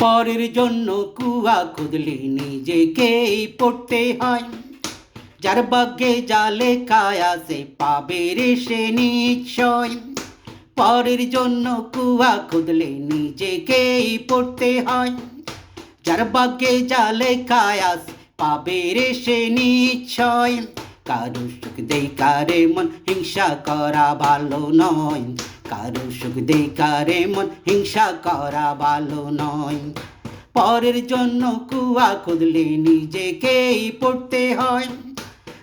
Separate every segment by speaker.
Speaker 1: পরের জন্য কুয়া খুদলে নিজেকেই পড়তে হয়। যার ভাগ্যে জালে কায়া সে পাবে রে সে নিশ্চয়। পরের জন্য কুয়া খুদলে নিজেকেই পড়তে হয়। যার ভাগ্যে জালে কায়াস পাবে রে সে নিশ্চয়। কারও সুখ দেই কারে মন হিংসা করা ভালো নয়। কারও সুখ কারে মন, হিংসা করা ভালো নয়। পরের জন্য কুয়া খুদলে নিজেকেই পড়তে হয়।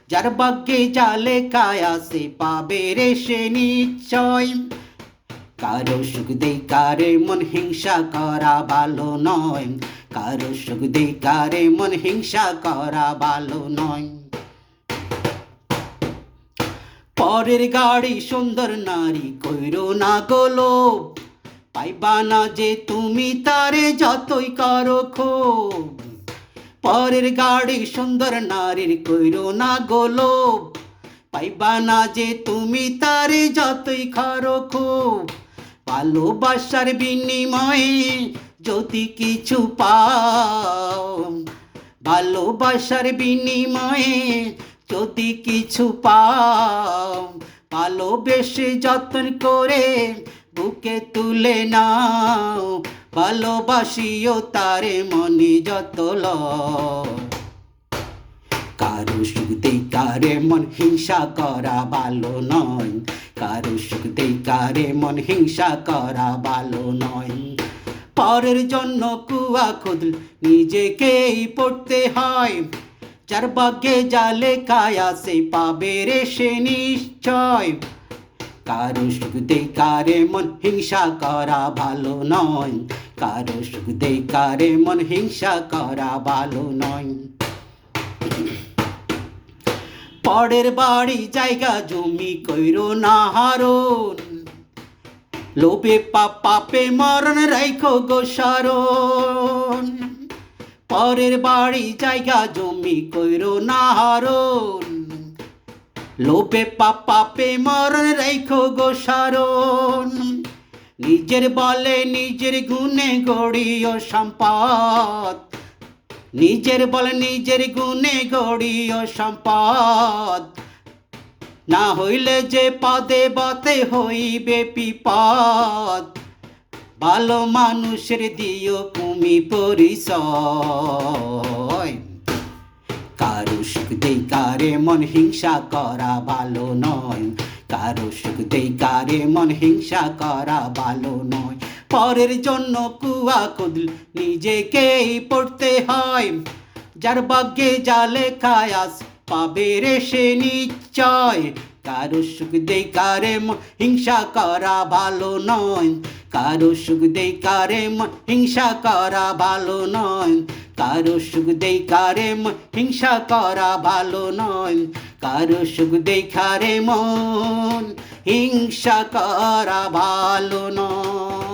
Speaker 1: যার ভাগ্যে জালে কায়াসে পাবে রে সে নিশ্চয়। কারও সুখ কারে মন, হিংসা করা ভালো নয়। কারও সুখ কারে মন, হিংসা করা ভালো নয়। পরের গাড়ি, সুন্দর নারী, কইরো না গোলো পাইবা না যে তুমি তারে যতই করো খুব পরের গাড়ি, সুন্দর নারীর, কইরো না গোলো পাইবা না যে তুমি তারে যতই খারো খুব ভালোবাসার বিনিময়ে যদি কিছু পাও, ভালোবাসার বিনিময়ে যদি কিছু পাও, ভালোবেসে যত্ন করে বুকে তুলে নাও। ভালোবাসিও তারে মনে যত কারও সুখ দেই কারে মন হিংসা করা ভালো নয়। কারও সুখ দেই কারে মন হিংসা করা ভালো নয়। পরের জন্য কুয়া খুদল, নিজেকেই পড়তে হয়। যার ভাগ্যে জালে কায়া সে পাবে রে সে নিশ্চয়। কারও সুখ দেই কারে মন, হিংসা করা ভালো নয়। কারও সুখ দেই কারে মন, হিংসা করা ভালো নয়। পরের বাড়ি জায়গা জমি কইরো না হারণ। লোভে পাপে মরণ, রাইখো গো সারণ। পরের বাড়ি জায়গা জমি কইরো না হারণ। লোপে পাপ পাপে মরণ রাইখো গো সারণ। নিজের বলে নিজের গুণে গড়িও সম্পদ। নিজের বলে নিজের গুণে গড়িও সম্পদ। না হইলে যে পদে বতে হইবে বিপদ। ভালো মানুষের দিও তুমি পরিচয়। কারও সুখ দেই, কারে মন হিংসা করা ভালো নয়। কারও সুখ দেই, কারে মন হিংসা করা ভালো নয়। পরের জন্য কুয়া কুদল নিজেকেই পড়তে হয়। যার ভাগ্যে জালে খায়াস পাবে রে সে নিশ্চয়। কারও সুখ দেই কারে হিংসা করা ভালো নয়। কারও সুখ দেই কারে হিংসা করা ভালো নয়। কারও সুখ দেই কারে হিংসা করা ভালো নয়। কারও সুখ দেই কারে মন, হিংসা করা ভালো নয়।